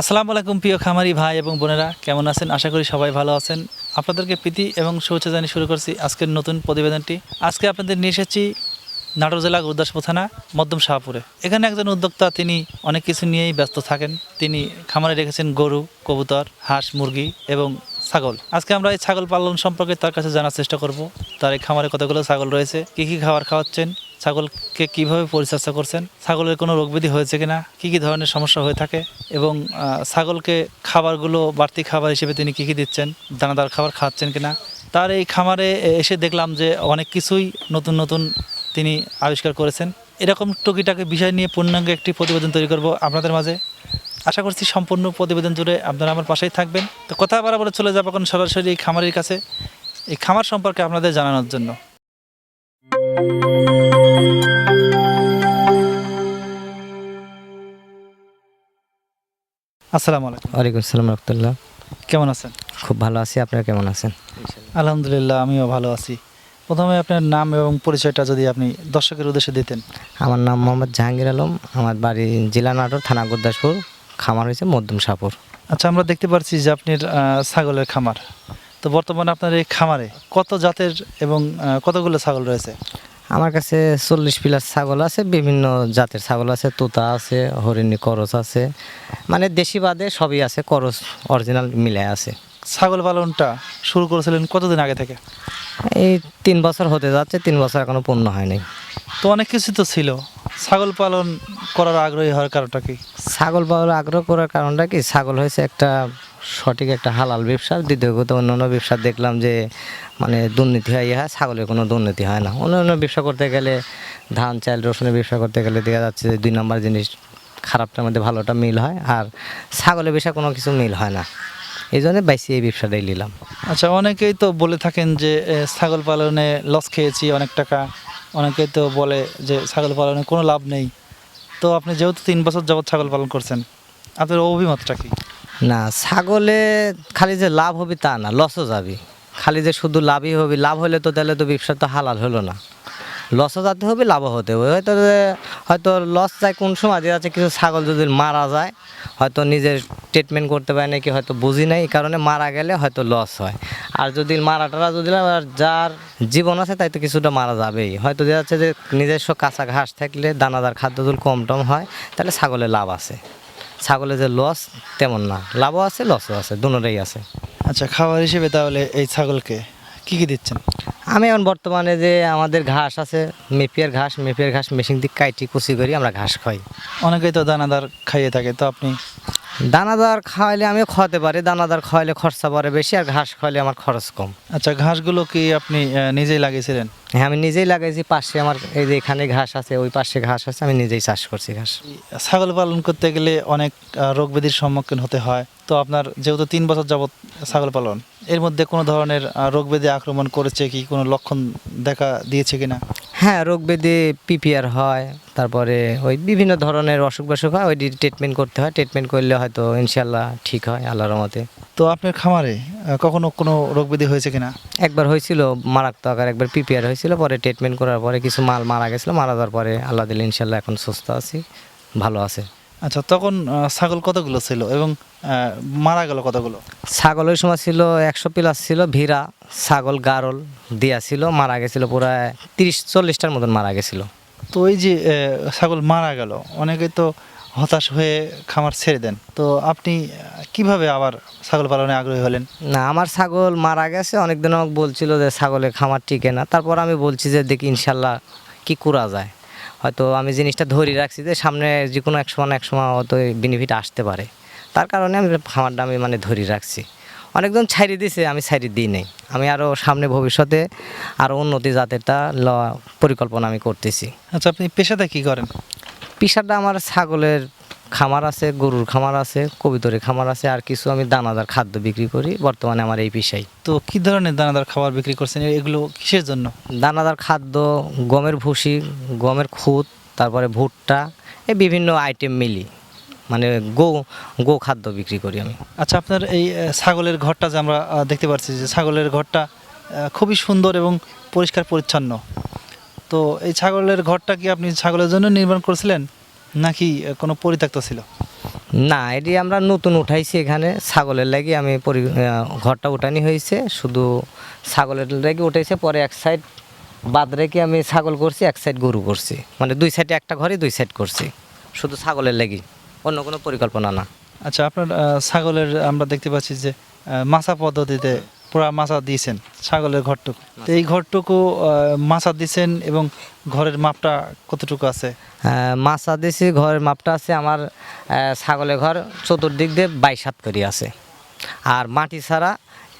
আসসালামু আলাইকুম প্রিয় খামারি ভাই এবং বোনেরা, কেমন আছেন? আশা করি সবাই ভালো আছেন। আপনাদেরকে প্রীতি এবং শুভেচ্ছা জানিয়ে শুরু করছি আজকের নতুন প্রতিবেদনটি। আজকে আপনাদের নিয়ে এসেছি নাটোর জেলা গুরদাসপুর থানা, মধ্যম শাহপুরে। এখানে একজন উদ্যোক্তা, তিনি অনেক কিছু নিয়েই ব্যস্ত থাকেন। তিনি খামারে রেখেছেন গরু, কবুতর, হাঁস, মুরগি এবং ছাগল। আজকে আমরা এই ছাগল পালন সম্পর্কে তার কাছে জানার চেষ্টা করব। তার এই খামারে কতগুলো ছাগল রয়েছে, কী কী খাবার খাওয়াচ্ছেন ছাগলকে কীভাবে পরিচর্যা করছেন? ছাগলের কোনো রোগব্যাধি হয়েছে কিনা? কি কি ধরনের সমস্যা হয়ে থাকে? এবং ছাগলকে খাবারগুলো বাড়তি খাবার হিসেবে তিনি কি কি দিচ্ছেন? দানাদার খাবার খাওয়াচ্ছেন কিনা? তার এই খামারে এসে দেখলাম যে অনেক কিছুই নতুন নতুন তিনি আবিষ্কার করেছেন। এরকম টুকিটাকে বিষয় নিয়ে পূর্ণাঙ্গ একটি প্রতিবেদন তৈরি করব আপনাদের মাঝে। আশা করছি সম্পূর্ণ প্রতিবেদন জুড়ে আপনারা আমার পাশেই থাকবেন। তো কথা বরাবর চলে যাব এখন সরাসরি এই খামারের কাছে। এই খামার সম্পর্কে আপনাদের জানানোর জন্য। আসসালামু আলাইকুম। ওয়ালাইকুম সালাম রহমতুল্লাহ। কেমন আছেন? খুব ভালো আছি আপনারা কেমন আছেন? আলহামদুলিল্লাহ আমিও ভালো আছি। প্রথমে আপনার নাম এবং পরিচয়টা যদি আপনি দর্শকের উদ্দেশ্যে দিতেন। আমার নাম মোহাম্মদ জাহাঙ্গীর আলম আমার বাড়ি জেলা নাটোর থানা গুরদাসপুর খামার হয়েছে মধ্যম সাপুর। আচ্ছা আমরা দেখতে পাচ্ছি যে আপনার ছাগলের খামার। তো বর্তমানে আপনার এই খামারে কত জাতের এবং কতগুলো ছাগল রয়েছে? আমার কাছে চল্লিশ পিলার ছাগল আছে বিভিন্ন জাতের ছাগল আছে তোতা আছে হরিণী করস আছে মানে দেশি বাদে সবই আছে করস অরিজিনাল মিলে আছে। ছাগল পালনটা শুরু করেছিলেন কতদিন আগে থেকে? এই তিন বছর হতে যাচ্ছে তিন বছর এখনও পূর্ণ হয়নি। তো অনেক কিছু তো ছিল ছাগল পালন করার আগ্রহী হওয়ার কারণটা কি? ছাগল পালন আগ্রহ করার কারণটা কি? ছাগল হয়েছে একটা সঠিক একটা হালাল ব্যবসা। দ্বিতীয় কথা, অন্যান্য ব্যবসা দেখলাম যে মানে দুর্নীতি হয়, ইহা ছাগলের কোনো দুর্নীতি হয় না। অন্যান্য ব্যবসা করতে গেলে, ধান, চাল, রসুনের ব্যবসা করতে গেলে দেখা যাচ্ছে যে, দুই নম্বর জিনিস খারাপটার মধ্যে ভালোটা মিল হয়, আর ছাগলের ব্যবসা কোনো কিছু মিল হয় না। এই জন্য বাইসি এই ব্যবসাটাই নিলাম। আচ্ছা অনেকেই তো বলে থাকেন যে ছাগল পালনে লস খেয়েছি অনেক টাকা। অনেকেই তো বলে যে, ছাগল পালনে কোনো লাভ নেই। তো আপনি যেহেতু তিন বছর যাবৎ ছাগল পালন করছেন, আপনার অভিমতটা কি? না, ছাগলে খালি যে লাভ হবে তা না লসও যাবে। খালি যে শুধু লাভই হবে, লাভ হলে তো তাহলে তো ব্যবসা তো হালাল হলো না। লসও যাতে হবে, লাভও হতে হবে। হয়তো যে, হয়তো লস যায় কোন সময়, যে আছে কিছু ছাগল যদি মারা যায়, হয়তো নিজের ট্রিটমেন্ট করতে পারে নাকি হয়তো বুঝি নাই, এই কারণে মারা গেলে হয়তো লস হয়। আর যদি মারা টারা যদি আর যার জীবন আছে তাই তো কিছুটা মারা যাবেই। হয়তো দেখা যাচ্ছে যে নিজস্ব কাঁচা ঘাস থাকলে দানাদার খাদ্য যদি কম টম হয়, তাহলে ছাগলের লাভ আছে। ছাগলের যে লস তেমন না। লাভও আছে লসও আছে দুটোটাই আছে। আচ্ছা খাবার হিসেবে তাহলে এই ছাগলকে কি কি দিচ্ছেন? আমি এখন বর্তমানে যে আমাদের ঘাস আছে মেপিয়ার ঘাস মেপিয়ার ঘাস মেশিন দিয়ে কাইটি কুচি করি আমরা ঘাস খাই। অনেকেই তো দানাদার খাইয়ে থাকে তো আপনি দানাদার খাওয়াইলে আমি খাওয়াতে পারি দানাদার খাওয়াইলে খরচা পড়ে বেশি আর ঘাস খাওয়াইলে আমার খরচ কম। আচ্ছা ঘাসগুলো কি আপনি আহ, নিজেই লাগিয়েছিলেন? হ্যাঁ আমি নিজেই লাগাইছি পাশে আমার এই যে এখানে ঘাস আছে ওই পাশে ঘাস আছে আমি নিজেই চাষ করছি ঘাস। ছাগল পালন করতে গেলে অনেক আহ, রোগ ব্যাধির সম্মুখীন হতে হয়। তো আপনার যেহেতু তিন বছর যাবত ছাগল পালন এর মধ্যে কোনো ধরনের আহ, রোগ ব্যাধি আক্রমণ করেছে কি কোনো লক্ষণ দেখা দিয়েছে কিনা? হ্যাঁ রোগ বেদে পিপিআর হয় তারপরে ওই বিভিন্ন ধরনের অসুখ বিসুখ হয় ওই ট্রিটমেন্ট করতে হয় ট্রিটমেন্ট করলে হয়তো ইনশাল্লাহ ঠিক হয় আল্লাহর মতে তো আপনার খামারে কখনো কোনো রোগ ব্যাধি হয়েছে কিনা? একবার হয়েছিল মারাত্মক আর একবার পিপিআর হয়েছিল পরে ট্রিটমেন্ট করার পরে কিছু মাল মারা গেছিল মারা যাওয়ার পরে আল্লাহ দিল ইনশাল্লাহ এখন সুস্থ আছি ভালো আছে। আচ্ছা তখন ছাগল কতগুলো ছিল এবং মারা গেল কতগুলো? ছাগল ওই সময় ছিল একশো প্লাস ছিল ভিড়া ছাগল গারল দিয়া ছিল মারা গেছিল পুরো তিরিশ চল্লিশটার মতন মারা গেছিল। তো এই যে ছাগল মারা গেল অনেকেই তো হতাশ হয়ে খামার ছেড়ে দেন। তো আপনি কীভাবে আবার ছাগল পালনে আগ্রহী হলেন? না আমার ছাগল মারা গেছে অনেকদিন বলছিল যে ছাগলের খামার টিকে না। তারপর আমি বলছি যে দেখি ইনশাল্লাহ কি করা যায়? হয়তো আমি জিনিসটা ধরে রাখছি যে সামনে যে কোনো এক সময় এক সময় হয়তো বেনিফিট আসতে পারে। তার কারণে আমি খামারটা আমি মানে ধরে রাখছি। অনেকজন ছাইরি দিছে আমি ছাইরি দিই নেই। আমি আরও সামনে ভবিষ্যতে আরও উন্নতি জাতেরটা ল- পরিকল্পনা আমি করতেছি। আচ্ছা আপনি পেশাটা কী করেন? পেশাটা আমার ছাগলের খামার আছে গরুর খামার আছে কবিতরের খামার আছে আর কিছু আমি দানাদার খাদ্য বিক্রি করি বর্তমানে আমার এই পেশাই তো কি ধরনের দানাদার খাবার বিক্রি করছেন? এগুলো কিসের জন্য? দানাদার খাদ্য গমের ভুসি গমের খুদ তারপরে ভুট্টা এই বিভিন্ন আইটেম মিলি। মানে গো গো খাদ্য বিক্রি করি আমি। আচ্ছা আপনার এই ছাগলের ঘরটা যে আমরা দেখতে পাচ্ছি যে ছাগলের ঘরটা খুবই সুন্দর এবং পরিষ্কার পরিচ্ছন্ন। তো এই ছাগলের ঘরটা কি আপনি ছাগলের জন্য নির্মাণ করেছিলেন? নাকি কোনো পরিত্যক্ত ছিল? না এটি আমরা নতুন উঠাইছি এখানে। ছাগলের লাগি আমি পরি ঘরটা উঠানি হয়েছে। শুধু ছাগলের লাগি উঠেছে পরে এক সাইড বাদ রেখে আমি ছাগল করছি এক সাইড গরু করছি। মানে দুই সাইডে একটা ঘরে দুই সাইড করছি। শুধু ছাগলের লাগি অন্য কোনো পরিকল্পনা না। আচ্ছা আপনার ছাগলের আমরা দেখতে পাচ্ছি যে মাছা পদ্ধতিতে পুরা মাছা দিয়েছেন ছাগলের ঘরটুকু। তো এই ঘরটুকু মাছা দিয়েছেন এবং ঘরের মাপটা কতটুকু আছে? আহ, মাছা দিছি ঘরের মাপটা আছে আমার ছাগলের ঘর চতুর্দিক দিয়ে বাইশ হাত করে আছে। আর মাটি ছাড়া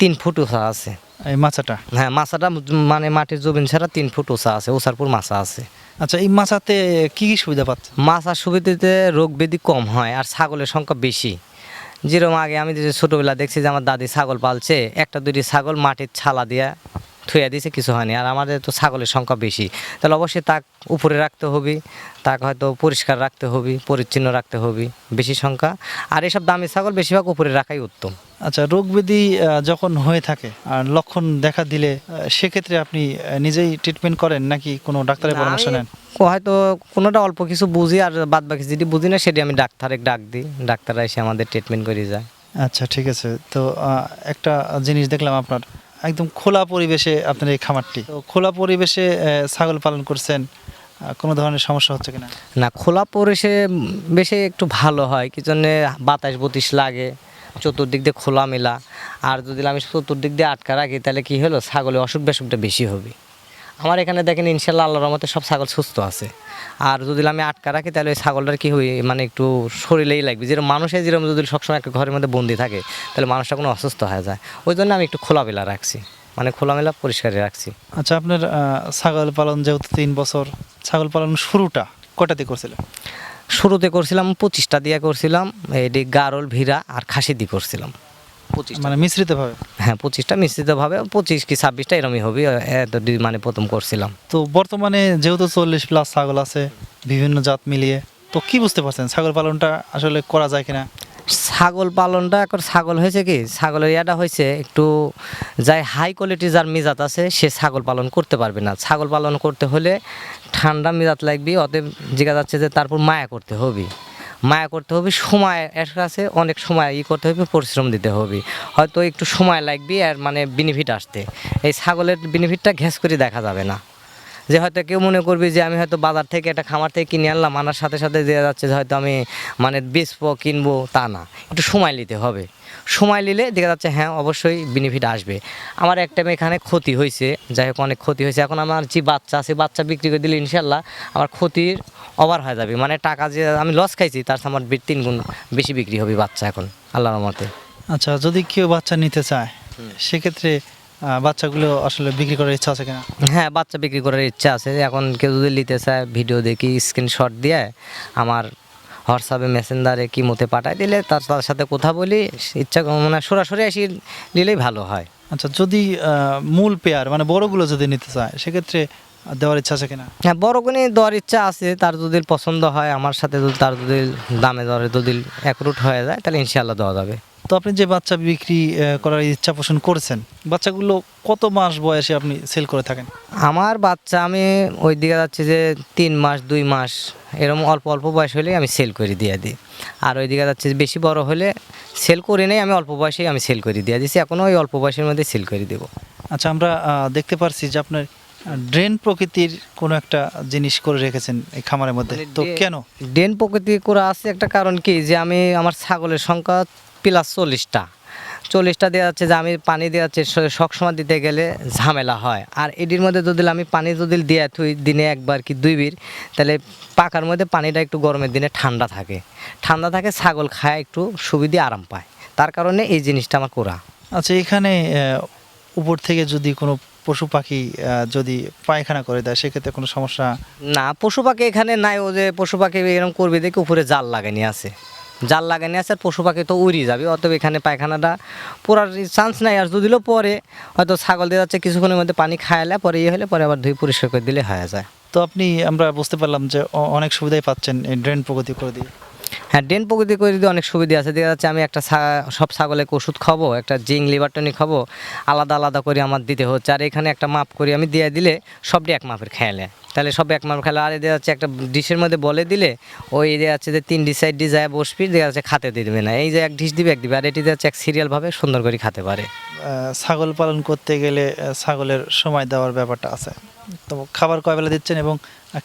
তিন ফুট উঁচা আছে। এই মাছাটা? হ্যাঁ মাছাটা মানে মাটির জমিন ছাড়া তিন ফুট উঁচা আছে উঁচারপুর মাছা আছে। আচ্ছা এই মাছাতে কি কি সুবিধা পাচ্ছে মাছ আর সুবিধাতে রোগ ব্যাধি কম হয় আর ছাগলের সংখ্যা বেশি। যেরকম আগে আমি যে ছোটোবেলা দেখছি যে আমার দাদি ছাগল পালছে, একটা দুটি ছাগল মাটির ছালা দিয়া থুয়া দিয়েছে কিছু হয়নি। আর আমাদের তো ছাগলের সংখ্যা বেশি। তাহলে অবশ্যই তাক উপরে রাখতে হবে তাক হয়তো পরিষ্কার রাখতে হবে পরিচ্ছন্ন রাখতে হবে বেশি সংখ্যা। আর এসব দামি ছাগল বেশিরভাগ উপরে রাখাই উত্তম। আচ্ছা রোগ ব্যাধি যখন হয়ে থাকে আর লক্ষণ দেখা দিলে সেক্ষেত্রে আপনি নিজেই ট্রিটমেন্ট করেন নাকি কোনো ডাক্তারের পরামর্শ নেন? হয়তো কোনোটা অল্প কিছু বুঝি আর বাদ বাকি যেটি বুঝি না সেটি আমি ডাক্তারে ডাক দিই। ডাক্তাররা এসে আমাদের ট্রিটমেন্ট করে যায়। আচ্ছা ঠিক আছে। তো একটা জিনিস দেখলাম আপনার একদম খোলা পরিবেশে আপনার এই খামারটি। তো খোলা পরিবেশে ছাগল পালন করছেন কোনো ধরনের সমস্যা হচ্ছে কিনা? না, খোলা পরিবেশে বেশি একটু ভালো হয়, কি জন্যে বাতাস বতিস লাগে, চতুর্দিক দিয়ে খোলা মেলা আর যদি আমি চতুর্দিক দিয়ে আটকা রাখি, তাহলে কি হলো? ছাগলের অসুখ বিসুখটা বেশি হবে। আমার এখানে দেখেন, ইনশাল্লাহ আল্লাহর রহমতে সব ছাগল সুস্থ আছে। আর যদি আমি আটকা রাখি তাহলে ওই ছাগলটার কি হয় মানে একটু শরীরেই লাগবে। যেরকম মানুষের যেরকম যদি সবসময় একটা ঘরের মধ্যে বন্দি থাকে তাহলে মানুষটা কোনো অসুস্থ হয়ে যায়। ওই জন্য আমি একটু খোলামেলা রাখছি। মানে খোলামেলা পরিষ্কারই রাখছি। আচ্ছা আপনার ছাগল পালন যেহেতু তিন বছর ছাগল পালন শুরুটা কটাতে করছিলেন? শুরুতে করছিলাম পঁচিশটা দিয়ে করছিলাম এটি গারল ভিড়া আর খাসি দিয়ে করছিলাম। পঁচিশ মানে মিশ্রিতভাবে? হ্যাঁ পঁচিশটা মিশ্রিতভাবে পঁচিশ কি ছাব্বিশটা এরমই হবে এত মানে প্রথম করছিলাম। তো বর্তমানে যেহেতু চল্লিশ প্লাস ছাগল আছে বিভিন্ন জাত মিলিয়ে তো কি বুঝতে পারছেন ছাগল পালনটা আসলে করা যায় কিনা? ছাগল পালনটা এখন ছাগল হয়েছে কি? ছাগলের ইয়াটা হয়েছে একটু যাই হাই কোয়ালিটি যার মেজাত আছে সে ছাগল পালন করতে পারবে না। ছাগল পালন করতে হলে ঠান্ডা মেজাত লাগবে অতএব জিজ্ঞা যাচ্ছে যে তারপর মায়া করতে হবে। মায়া করতে হবে, সময় এর কাছে অনেক সময় ই করতে হবে, পরিশ্রম দিতে হবে। হয়তো একটু সময় লাগবে আর মানে বেনিফিট আসতে। এই ছাগলের বেনিফিটটা ঘ্যাস করে দেখা যাবে না। যে হয়তো কেউ মনে করবে যে আমি হয়তো বাজার থেকে একটা খামার থেকে কিনে আনলাম, আনার সাথে সাথে দেওয়া যাচ্ছে যে হয়তো আমি মানে বেচবো, কিনবো, তা না। একটু সময় নিতে হবে। সময় নিলে দেখা যাচ্ছে হ্যাঁ অবশ্যই বেনিফিট আসবে। আমার একটা এখানে ক্ষতি হয়েছে, যাই হোক অনেক ক্ষতি হয়েছে। এখন আমার যে বাচ্চা আছে, বাচ্চা বিক্রি করে দিলে ইনশাল্লাহ আমার ক্ষতির ওভার হয়ে যাবে। মানে টাকা যে আমি লস খাইছি তার আমার তিন গুণ বেশি বিক্রি হবে বাচ্চা এখন আল্লাহর মতে আচ্ছা যদি কেউ বাচ্চা নিতে চায় সেক্ষেত্রে বাচ্চাগুলো আসলে বিক্রি করার ইচ্ছা আছে কিনা? হ্যাঁ বাচ্চা বিক্রি করার ইচ্ছা আছে। এখন কেউ যদি নিতে চায় ভিডিও দেখি স্ক্রিনশট দিয়ে আমার হোয়াটসঅ্যাপে মেসেঞ্জারে কি মতে পাঠায় দিলে তার তার সাথে কথা বলি ইচ্ছা মানে সরাসরি এসে নিলেই ভালো হয়। আচ্ছা যদি মূল পেয়ার মানে বড়গুলো যদি নিতে চায় সেক্ষেত্রে দেওয়ার ইচ্ছা আছে কিনা? হ্যাঁ বড় কোনে দেওয়ার ইচ্ছা আছে তার যদি পছন্দ হয় আমার সাথে যদি তার যদি দামে দরে যদি একরুট হয়ে যায় তাহলে ইনশাল্লাহ দেওয়া যাবে। তো আপনি যে বাচ্চা বিক্রি করার ইচ্ছা পোষণ করেছেন বাচ্চাগুলো কত মাস বয়সে আপনি সেল করে থাকেন? আমার বাচ্চা আমি ওই দিকে যাচ্ছি যে তিন মাস দুই মাস এরকম অল্প অল্প বয়স হলে আমি সেল করে দিয়ে দিই। আর ওই দিকে যাচ্ছে যে বেশি বড় হলে সেল করে নেই আমি অল্প বয়সেই আমি সেল করে দিয়ে দিচ্ছি এখনও ওই অল্প বয়সের মধ্যে সেল করে দেবো। আচ্ছা আমরা দেখতে পারছি যে আপনার ড্রেন প্রকৃতির কোনো একটা জিনিস করে রেখেছেন এই খামারের মধ্যে? মানে তো কেন? ড্রেন প্রকৃতি করা আছে একটা কারণ কি? যে আমি আমার ছাগলের সংখ্যা প্লাস চল্লিশটা। চল্লিশটা দেওয়া যাচ্ছে যে আমি পানি দেওয়া যাচ্ছে সবসময় দিতে গেলে ঝামেলা হয়। আর এটির মধ্যে যদি আমি পানি যদি দিয়ে থুই দিনে একবার কি দুই বির তাহলে পাকার মধ্যে পানিটা একটু গরমের দিনে ঠান্ডা থাকে। ঠান্ডা থাকে ছাগল খায় একটু সুবিধে আরাম পায়। তার কারণে এই জিনিসটা আমার করা। আচ্ছা এখানে উপর থেকে যদি কোনো পশু পাখি যদি পায়খানা করে দেয় সেক্ষেত্রে কোনো সমস্যা? না পশু পাখি এখানে নাই ও যে পশু পাখি এরকম করবে দেখে উপরে জাল লাগানি আছে। জাল লাগানি আছে আর পশু পাখি তো উড়ি যাবে অতএব এখানে পায়খানাটা পড়ার চান্স নাই আর যদিও পরে হয়তো ছাগল দিয়ে যাচ্ছে কিছুক্ষণের মধ্যে পানি খায়ালে পরে ইয়ে হলে পরে আবার ধুই পরিষ্কার করে দিলে হয়ে যায়। তো আপনি আমরা বুঝতে পারলাম যে অনেক সুবিধাই পাচ্ছেন এই ড্রেন প্রগতি করে দিয়ে। হ্যাঁ ড্রেন প্রকৃতি করে দিয়ে অনেক সুবিধা আছে, দেখা যাচ্ছে আমি একটা সব ছাগলের ওষুধ খাব, একটা জিং লিভার টনিক খাব, আলাদা আলাদা করে আমার দিতে হচ্ছে। আর এখানে একটা মাপ করে, আমি দিয়ে দিলে সবটি এক মাপের খেয়ালে। তাহলে সব এক মাপ খেলে আর দেখা যাচ্ছে একটা ডিশের মধ্যে বলে দিলে, ওই দেখা যাচ্ছে যে তিন ডিশ সাইড দিয়ে যায় বসবি, দেখা যাচ্ছে খাতে দেবে না। এই যে এক ডিশ দিবে, এক দিবে, আর এটি দেখা যাচ্ছে এক সিরিয়ালভাবে সুন্দর করে খেতে পারে। ছাগল পালন করতে গেলে ছাগলের সময় দেওয়ার ব্যাপারটা আছে। তো খাবার কয় বেলা দিচ্ছেন এবং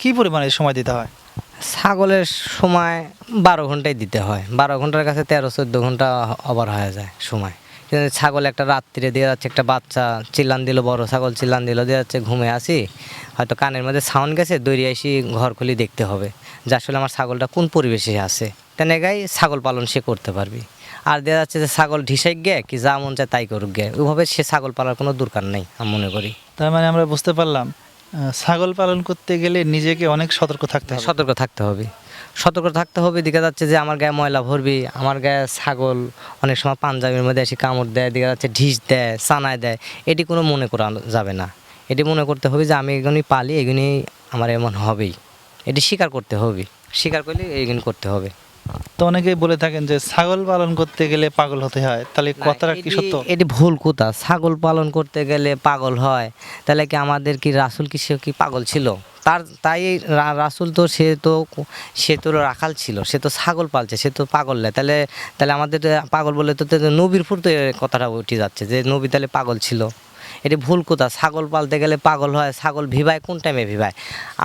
কি পরিমাণে সময় দিতে হয়? ছাগলের সময় বারো ঘন্টায় দিতে হয়। বারো ঘণ্টার কাছে তেরো, চোদ্দ ঘণ্টা ওভার হয়ে যায় সময়। কিন্তু ছাগল একটা রাত্রিরে দিয়ে যাচ্ছে, একটা বাচ্চা চিল্লান দিল, বড় ছাগল চিল্লান দিল, দিয়ে যাচ্ছে ঘুমে আসি। হয়তো কানের মধ্যে সাউন্ড গেছে দৌড়ে আসি, ঘর খুলি দেখতে হবে। যে আসলে আমার ছাগলটা কোন পরিবেশে আছে। তেনেকাই ছাগল পালন সে করতে পারবি। আর দেখা যাচ্ছে যে ছাগল ঢিসাই গে, কি যা মন চায় তাই করুক গে। ওইভাবে সে ছাগল পালার কোনো দরকার নেই, আমি মনে করি। তার মানে আমরা বুঝতে পারলাম ছাগল পালন করতে গেলে নিজেকে অনেক সতর্ক থাকতে হবে। সতর্ক থাকতে হবে। সতর্ক থাকতে হবে, দেখা যাচ্ছে যে আমার গায়ে ময়লা ভরবি, আমার গায়ে ছাগল অনেক সময় পাঞ্জাবির মধ্যে এসে কামড় দেয়, দেখা যাচ্ছে ঢিস দেয় সানায় দেয়, এটি কোনো মনে করা যাবে না। এটি মনে করতে হবে যে আমি এগুলি পালি এগুলি আমার এমন হবেই। এটি স্বীকার করতে হবে। স্বীকার করলে এইগুলি করতে হবে। তো অনেকেই বলে থাকেন যে ছাগল পালন করতে গেলে পাগল হতে হয়। তাহলে কথাটা কি সত্য? এটি ভুল কথা। ছাগল পালন করতে গেলে পাগল হয়। তাহলে কি আমাদের কি রাসুল কি সে কি পাগল ছিল? তার তাই রাসুল তো সে তো সে তো রাখাল ছিল। সে তো ছাগল পালছে সে তো পাগল নয়। তাহলে তাহলে আমাদের পাগল বলে তো তো নবীর ফুর তো কথাটা উঠে যাচ্ছে যে নবী তাহলে পাগল ছিল। এটি ভুল কথা। ছাগল পালতে গেলে পাগল হয়, ছাগল ভিবায়, কোন টাইমে ভিবায়?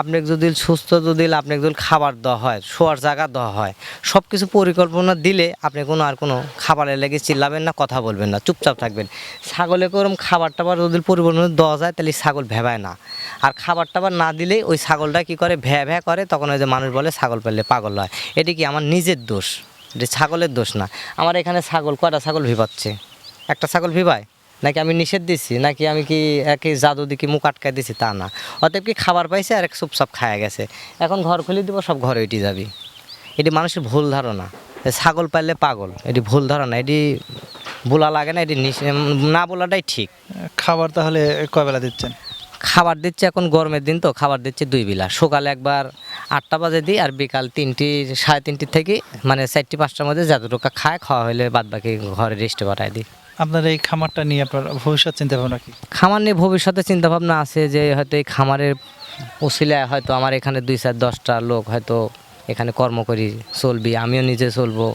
আপনি যদি সুস্থ যদি আপনি যদি খাবার দেওয়া হয়, শোয়ার জায়গা দেওয়া হয় সব কিছু পরিকল্পনা দিলে আপনি কোনো আর কোনো খাবারের লেগে চিল্লাবেন না, কথা বলবেন না, চুপচাপ থাকবেন। ছাগলে ওরকম খাবার টাবার যদি পরিকল্পনা দেওয়া যায়, তাহলে ছাগল ভেবায় না। আর খাবার টাবার না দিলেই ওই ছাগলটা কি করে? ভ্যা ভ্যা করে, তখন ওই যে মানুষ বলে ছাগল পেলে পাগল হয়। এটি কি আমার নিজের দোষ? এটি ছাগলের দোষ না। আমার এখানে ছাগল, কয়টা ছাগল ভিবাচ্ছে? একটা ছাগল ভিবায়? নাকি আমি নিষেধ দিচ্ছি নাকি আমি কি একই জাদু দিকে মুখ আটকায় দিছি তা না। অতএব কি খাবার পাইছে আর এক চুপচাপ খায়া গেছে। এখন ঘর খুলে দিব সব ঘরে উঠে যাবি। এটি মানুষের ভুল ধারণা। ছাগল পাইলে পাগল এটি ভুল ধারণা। এটি বলা লাগে না এটি না বলাটাই ঠিক। খাবার তাহলে কয় বেলা দিচ্ছেন? খাবার দিচ্ছে এখন গরমের দিন তো খাবার দিচ্ছে দুই বেলা। সকালে একবার আটটা বাজে দিই আর বিকাল তিনটি সাড়ে তিনটি থেকে মানে চারটি পাঁচটার মধ্যে যতটুকু খায় খাওয়া হলে বাদ বাকি ঘরে রেস্টে পাঠায় দিই। আপনার এই খামারটা নিয়ে আপনার ভবিষ্যৎ চিন্তা ভাবনা কি? খামার নিয়ে ভবিষ্যতে চিন্তাভাবনা আছে যে হয়তো এই খামারের ওসিলায় হয়তো আমার এখানে দুই চার দশটা লোক হয়তো এখানে কর্ম করি চলবি আমিও নিজে চলবো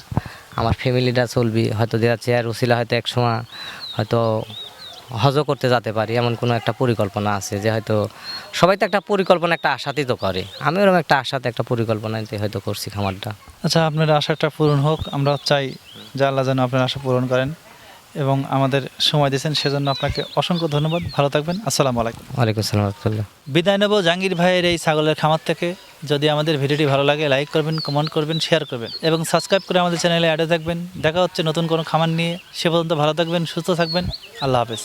আমার ফ্যামিলিটা চলবি হয়তো দেওয়া চেয়ার ওসিলা হয়তো এক সময় হয়তো হজ করতে যেতে পারি এমন কোনো একটা পরিকল্পনা আছে যে হয়তো সবাই তো একটা পরিকল্পনা একটা আশাতেই তো করে আমি ওরকম একটা আশাতে একটা পরিকল্পনাতে হয়তো করছি খামারটা। আচ্ছা আপনার আশাটা পূরণ হোক আমরা চাই যে আল্লাহ যেন আপনার আশা পূরণ করেন। এবং আমাদের সময় দিয়েছেন সেজন্য আপনাকে অসংখ্য ধন্যবাদ। ভালো থাকবেন আসসালামু আলাইকুম। ওয়ালাইকুম আসসালাম রহমতুল্লাহ। বিদায় নেব জাহাঙ্গীর ভাইয়ের এই ছাগলের খামার থেকে। যদি আমাদের ভিডিওটি ভালো লাগে লাইক করবেন কমেন্ট করবেন শেয়ার করবেন এবং সাবস্ক্রাইব করে আমাদের চ্যানেলে অ্যাডে থাকবেন। দেখা হচ্ছে নতুন কোনো খামার নিয়ে। সে পর্যন্ত ভালো থাকবেন সুস্থ থাকবেন। আল্লাহ হাফেজ।